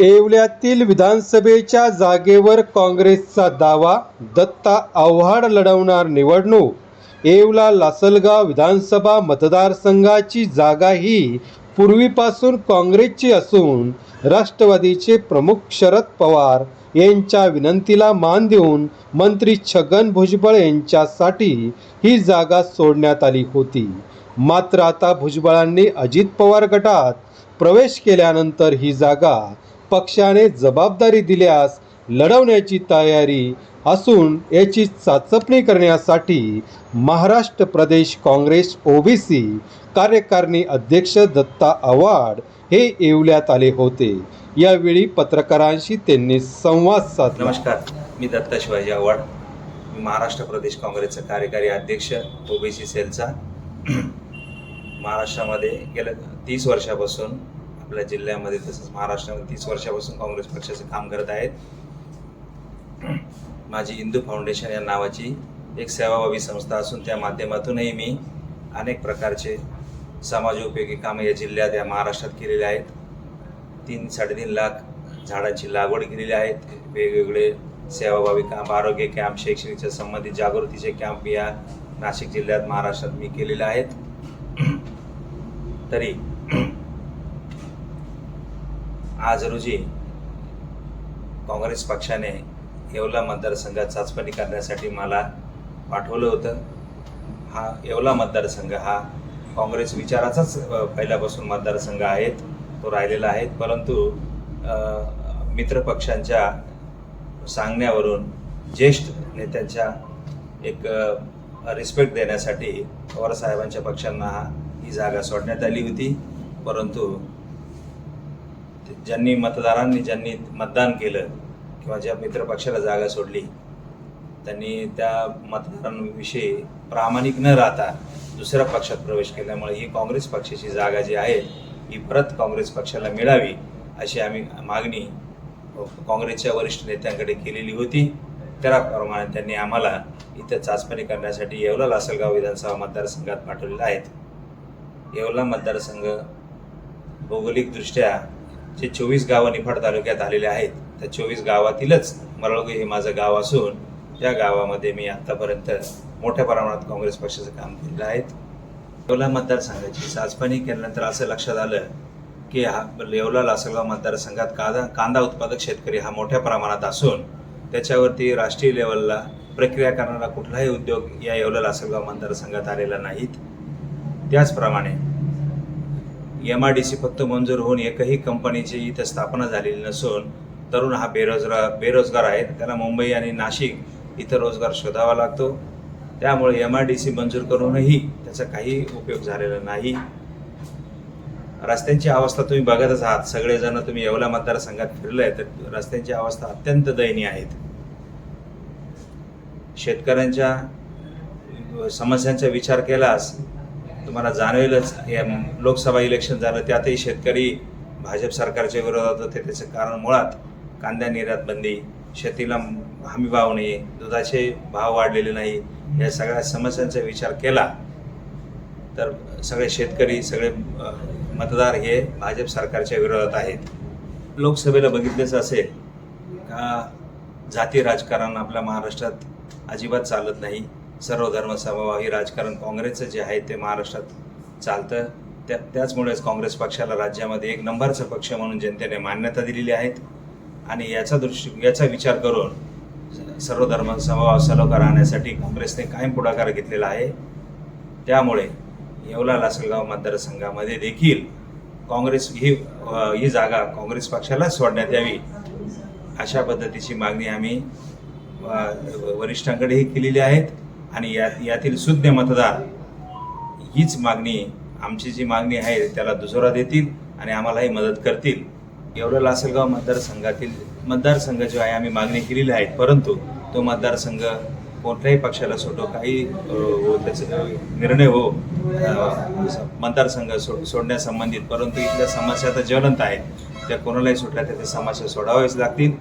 येवल्यातील विधानसभेच्या जागेवर काँग्रेसचा दावा दत्ता आव्हाड लढवणार निवडणूक येवला लासलगाव विधानसभा मतदारसंघाची जागा ही पूर्वीपासून काँग्रेसची असून राष्ट्रवादीचे प्रमुख शरद पवार यांच्या विनंतीला मान देऊन मंत्री छगन भुजबळ यांच्यासाठी ही जागा सोडण्यात आली होती. मात्र आता भुजबळांनी अजित पवार गटात प्रवेश केल्यानंतर ही जागा पक्षाने जबाबदारी दिल्यास लढवण्याची तयारी असून याची चाचपणी करण्यासाठी महाराष्ट्र प्रदेश काँग्रेस ओबीसी कार्यकारिणी अध्यक्ष दत्ता आव्हाड हे येवल्यात आले होते. यावेळी पत्रकारांशी त्यांनी संवाद साधला. नमस्कार मी दत्ता शिवाजी आव्हाड. मी महाराष्ट्र प्रदेश काँग्रेसचा कार्यकारी अध्यक्ष ओबीसी सेलचा. महाराष्ट्रामध्ये गेल्या तीस वर्षापासून आपल्या जिल्ह्यामध्ये तसंच महाराष्ट्रामध्ये तीस वर्षापासून काँग्रेस पक्षाचं काम करत आहेत. माझी हिंदू फाउंडेशन या नावाची एक सेवाभावी संस्था असून त्या माध्यमातूनही मी अनेक प्रकारचे समाजोपयोगी कामं या जिल्ह्यात या महाराष्ट्रात केलेले आहेत. तीन साडेतीन लाख झाडांची लागवड केलेली आहेत. वेगवेगळे सेवाभावी कॅम्प आरोग्य कॅम्प शैक्षणिकच्या संबंधित जागृतीचे कॅम्प या नाशिक जिल्ह्यात महाराष्ट्रात मी केलेले आहेत. तरी आज रोजी काँग्रेस पक्षाने येवला मतदारसंघात चाचपणी करण्यासाठी मला पाठवलं होतं. हा येवला मतदारसंघ हा काँग्रेस विचाराचाच पहिल्यापासून मतदारसंघ आहेत तो राहिलेला आहे. परंतु मित्रपक्षांच्या सांगण्यावरून ज्येष्ठ नेत्यांच्या एक रिस्पेक्ट देण्यासाठी पवारसाहेबांच्या पक्षांना ही जागा सोडण्यात आली होती. परंतु ज्यांनी मतदारांनी ज्यांनी मतदान केलं किंवा ज्या मित्रपक्षाला जागा सोडली त्यांनी त्या मतदारांविषयी प्रामाणिक न राहता दुसऱ्या पक्षात प्रवेश केल्यामुळे ही काँग्रेस पक्षाची जागा जी आहे ही परत काँग्रेस पक्षाला मिळावी अशी आम्ही मागणी काँग्रेसच्या वरिष्ठ नेत्यांकडे केलेली होती. त्याप्रमाणे त्यांनी आम्हाला इथं चाचपणी करण्यासाठी येवला लासलगाव विधानसभा मतदारसंघात पाठवलेले आहेत येवला मतदारसंघ भौगोलिकदृष्ट्या जे चोवीस गावं निफाड तालुक्यात आलेले आहेत त्या चोवीस गावातीलच मरळगे हे माझं गाव असून त्या गावामध्ये मी आत्तापर्यंत मोठ्या प्रमाणात काँग्रेस पक्षाचं काम केलेलं आहे. येवला मतदारसंघाची चाचपणी केल्यानंतर असं लक्षात आलं की हा येवला लासलगाव मतदारसंघात कांदा कांदा उत्पादक शेतकरी हा मोठ्या प्रमाणात असून त्याच्यावरती राष्ट्रीय लेवलला प्रक्रिया करणारा कुठलाही उद्योग या येवला लासलगाव मतदारसंघात आलेला नाहीत. त्याचप्रमाणे एम आय डी सी फक्त मंजूर होऊन एकही कंपनीची इथं स्थापना झालेली नसून तरुण हा बेरोजगार बेरोजगार आहे. त्याला मुंबई आणि नाशिक इथं रोजगार शोधावा लागतो. त्यामुळे एम आय डी सी मंजूर करूनही त्याचा काही उपयोग झालेला नाही. रस्त्यांची अवस्था तुम्ही बघतच आहात. सगळेजण तुम्ही येवला मतदारसंघात फिरलाय तर रस्त्यांची अवस्था अत्यंत दयनीय आहेत. शेतकऱ्यांच्या समस्यांचा विचार केलास तुम्हाला जाणवेलच. या लोकसभा इलेक्शन झालं त्यातही शेतकरी भाजप सरकारच्या विरोधात होते. त्याचं कारण मुळात कांदा निर्यात बंदी शेतीला हमी भाव नाही दुधाचे भाव वाढलेले नाही. या सगळ्या समस्यांचा विचार केला तर सगळे शेतकरी सगळे मतदार हे भाजप सरकारच्या विरोधात आहेत. लोकसभेला बघितलेच असेल का जाती राजकारण आपल्या महाराष्ट्रात अजिबात चालत नाही. सर्व धर्म समभाव हे राजकारण काँग्रेसचं जे आहे ते महाराष्ट्रात चालतं. त्या त्याचमुळेच काँग्रेस पक्षाला राज्यामध्ये एक नंबरचा पक्ष म्हणून जनतेने मान्यता दिलेली आहेत. आणि याचा दृष्टी याचा विचार करून सर्व धर्म समभाव सलोखा राहण्यासाठी काँग्रेसने कायम पुढाकार घेतलेला आहे. त्यामुळे येवला लासलगाव मतदारसंघामध्ये देखील काँग्रेस ही ही जागा काँग्रेस पक्षाला सोडण्यात यावी अशा पद्धतीची मागणी आम्ही वरिष्ठांकडेही केलेली आहेत. आणि या यातील शुद्ध मतदार हीच मागणी आमची जी मागणी आहे त्याला दुजोरा देतील आणि आम्हालाही मदत करतील. एवढं लासलगाव मतदारसंघातील मतदारसंघ जो आहे आम्ही मागणी केलेली आहे. परंतु तो मतदारसंघ कोणत्याही पक्षाला सोडो काही हो निर्णय हो मतदारसंघ सो सोडण्यासंबंधित. परंतु इथल्या समस्या तर ज्वलंत आहेत. त्या कोणालाही सुटल्या तर त्या समस्या सोडाव्याच लागतील.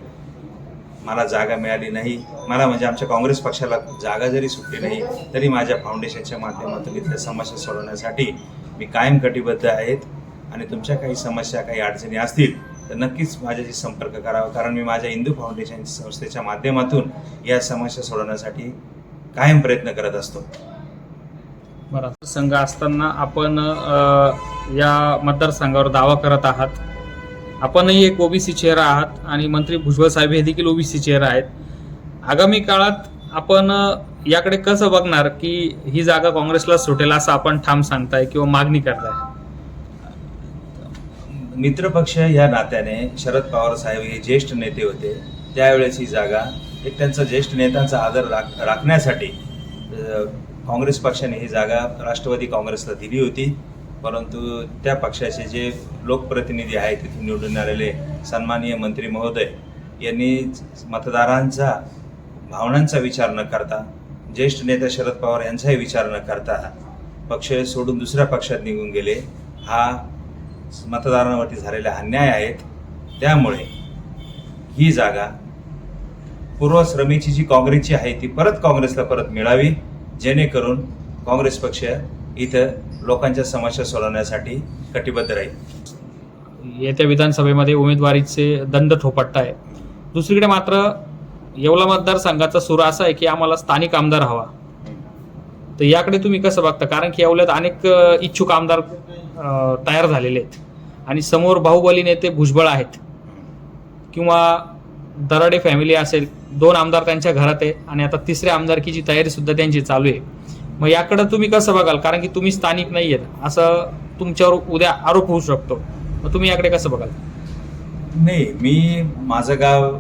मला जागा मिळाली नाही. मला म्हणजे आमच्या काँग्रेस पक्षाला जागा जरी सुटली नाही तरी माझ्या फाउंडेशनच्या माध्यमातून इथल्या समस्या सोडवण्यासाठी मी कायम कटिबद्ध आहेत. आणि तुमच्या काही समस्या काही अडचणी असतील तर नक्कीच माझ्याशी संपर्क करावा. कारण मी माझ्या हिंदू फाउंडेशन संस्थेच्या माध्यमातून या समस्या सोडवण्यासाठी कायम प्रयत्न करत असतो. बरं संघ असताना आपण या मतदारसंघावर दावा करत आहात. आपणही एक ओबीसी चेहरा आहात आणि मंत्री भुजबळ साहेब हे देखील ओबीसी चेहरा आहेत. आगामी काळात आपण याकडे कसं बघणार की ही जागा काँग्रेसला सुटेल असं आपण ठाम सांगताय किंवा मागणी करताय? मित्रपक्ष या नात्याने शरद पवार साहेब हे ज्येष्ठ नेते होते. त्यावेळेस ही जागा एक त्यांचा ज्येष्ठ नेत्यांचा आदर राख राखण्यासाठी काँग्रेस पक्षाने ही जागा राष्ट्रवादी काँग्रेसला दिली होती. परंतु त्या पक्षाचे जे लोकप्रतिनिधी आहेत तिथे निवडून आलेले सन्माननीय मंत्री महोदय यांनी मतदारांचा भावनांचा विचार न करता ज्येष्ठ नेता शरद पवार यांचाही विचार न करता पक्ष सोडून दुसऱ्या पक्षात निघून गेले. हा मतदारांवरती झालेले अन्याय आहेत त्यामुळे ही जागा पूर्वश्रमीची जी काँग्रेसची आहे ती परत काँग्रेसला परत मिळावी जेणेकरून काँग्रेस पक्ष इथं लोकांच्या समस्या सोडवण्यासाठी कटिबद्ध राहील. येत्या विधानसभेमध्ये उमेदवारीचे दंड ठोपटत आहे दुसरीकडे मात्र येवला मतदारसंघाचा सूर असा आहे की आम्हाला स्थानिक आमदार हवा. तर याकडे तुम्ही कसं बघता? कारण की येवल्यात अनेक इच्छुक आमदार तयार झालेले आहेत. आणि समोर बाहुबली नेते भुजबळ आहेत. किंवा दराडे फॅमिली असेल दोन आमदार त्यांच्या घरात आहे आणि आता तिसऱ्या आमदारकीची तयारी सुद्धा त्यांची चालू आहे. मग याकडे तुम्ही कसं बघाल? कारण की तुम्ही स्थानिक नाही आहेत असं तुमच्यावर उद्या आरोप होऊ शकतो. मग तुम्ही याकडे कसं बघाल? नाही मी माझं गाव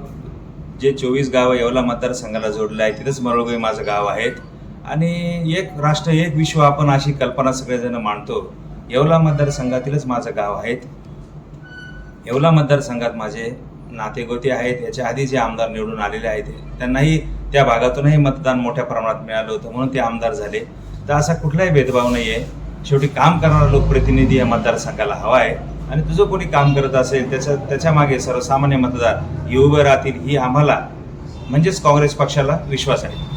जे चोवीस गाव येवला मतदारसंघाला जोडलं आहे तिथंच मरळगोई माझं गाव आहेत. आणि एक राष्ट्र एक विश्व आपण अशी कल्पना सगळेजण मांडतो. येवला मतदारसंघातीलच माझं गाव आहेत. येवला मतदारसंघात माझे नातेगोते आहेत. याच्या आधी जे आमदार निवडून आलेले आहेत त्यांनाही त्या भागातूनही मतदान मोठ्या प्रमाणात मिळालं होतं म्हणून ते आमदार झाले. तर असा कुठलाही भेदभाव नाही आहे शेवटी काम करणारा लोकप्रतिनिधी या मतदारसंघाला हवा आहे. आणि तुझं कोणी काम करत असेल त्याच्या त्याच्यामागे सर्वसामान्य मतदार हे उभे राहतील ही आम्हाला म्हणजेच काँग्रेस पक्षाला विश्वास आहे.